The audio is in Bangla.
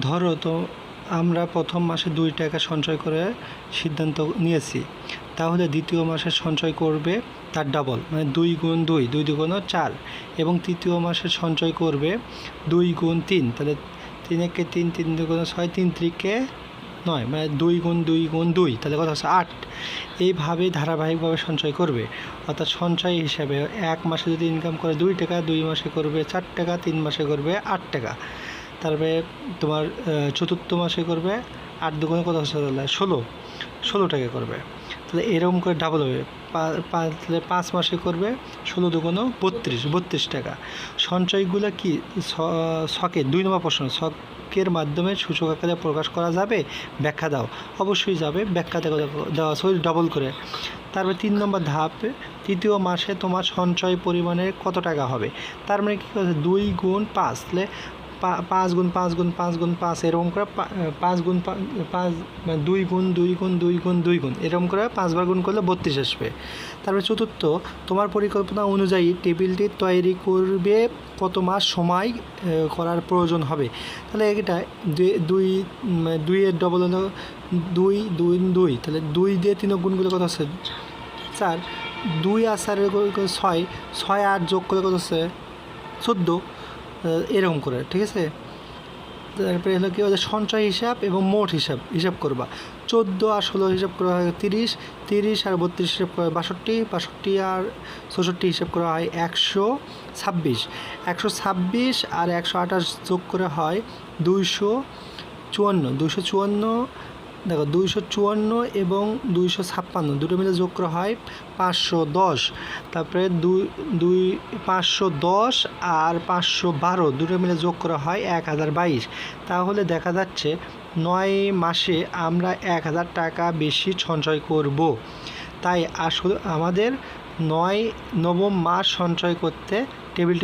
ধরো তো আমরা প্রথম মাসে দুই টাকা সঞ্চয় করে সিদ্ধান্ত নিয়েছি। তাহলে দ্বিতীয় মাসে সঞ্চয় করবে তার ডাবল মানে দুই গুণ দুই দুই দুগুণ চার। এবং তৃতীয় মাসে সঞ্চয় করবে দুই গুণ তিন, তাহলে তিন একে তিন তিন দুগুণ ছয়, তিন ত্রিকে নয় মানে দুই গুণ দুই গুণ দুই, তাহলে কথা হচ্ছে আট। এইভাবে ধারাবাহিকভাবে সঞ্চয় করবে। অর্থাৎ সঞ্চয় হিসাবে এক মাসে যদি ইনকাম করে দুই টাকা, দুই মাসে করবে চার টাকা, তিন মাসে করবে আট টাকা। তারপরে তোমার চতুর্থ মাসে করবে আট দুগুণে কত তাহলে? ষোলো। ষোলো টাকা করবে। তাহলে এরকম করে ডাবল হবে। তাহলে পাঁচ মাসে করবে ষোলো দুগুণ বত্রিশ বত্রিশ টাকা। সঞ্চয়গুলো কি? ছকে দুই নম্বর প্রশ্ন ছকের মাধ্যমে সূচক আকারে প্রকাশ করা যাবে? ব্যাখ্যা দাও। অবশ্যই যাবে ব্যাখ্যা দেওয়া আছে ডবল করে। তারপরে তিন নম্বর ধাপ, তৃতীয় মাসে তোমার সঞ্চয় পরিমাণে কত টাকা হবে? তার মানে কী করছে দুই গুণ পাঁচ। তাহলে পাঁচ গুণ পাঁচ গুণ পাঁচ গুণ, পাঁচ, এরকম করে পাঁচ গুণ পাঁচ মানে দুই গুণ দুই গুণ দুই গুণ দুই গুণ, এরকম করে পাঁচবার গুণ করলে বত্রিশ আসবে। তারপরে চতুর্থ, তোমার পরিকল্পনা অনুযায়ী টেবিলটি তৈরি করবে কত মাস সময় করার প্রয়োজন হবে। তাহলে এটা দুই- দুইয়ের ডবল হলো দুই দুই দুই, তাহলে দুই দিয়ে তিন গুণগুলো কত হচ্ছে? চার। দুই আর চারের ছয় ছয় আট যোগ করে কত হচ্ছে? চোদ্দ। এরকম করে, ঠিক আছে? তারপরে হলো কি ওদের সঞ্চয় হিসাব এবং মোট হিসাব হিসাব করবা। চোদ্দ আর ষোলো হিসাব করা হয় তিরিশ তিরিশ আর বত্রিশ হিসাব করা হয় বাষট্টি বাষট্টি আর চৌষট্টি হিসাব করা হয় একশো ছাব্বিশ। একশো ছাব্বিশ আর একশো আঠাশ যোগ করা হয় দুইশো চুয়ান্ন দুইশো চুয়ান্ন দেখো, দুইশো চুয়ান্ন এবং দুইশো ছাপ্পান্ন, দুটো মিলে যোগ করা হয় পাঁচশো দশ। তারপরে দুই দুই, পাঁচশো দশ আর পাঁচশো বারো, দুটো মিলে যোগ করা হয় এক হাজার বাইশ। তাহলে দেখা যাচ্ছে নয় মাসে আমরা এক হাজার টাকা বেশি সঞ্চয় করব। তাই আসলে আমাদের নয় নবম মাস সঞ্চয় করতে টেবিলটি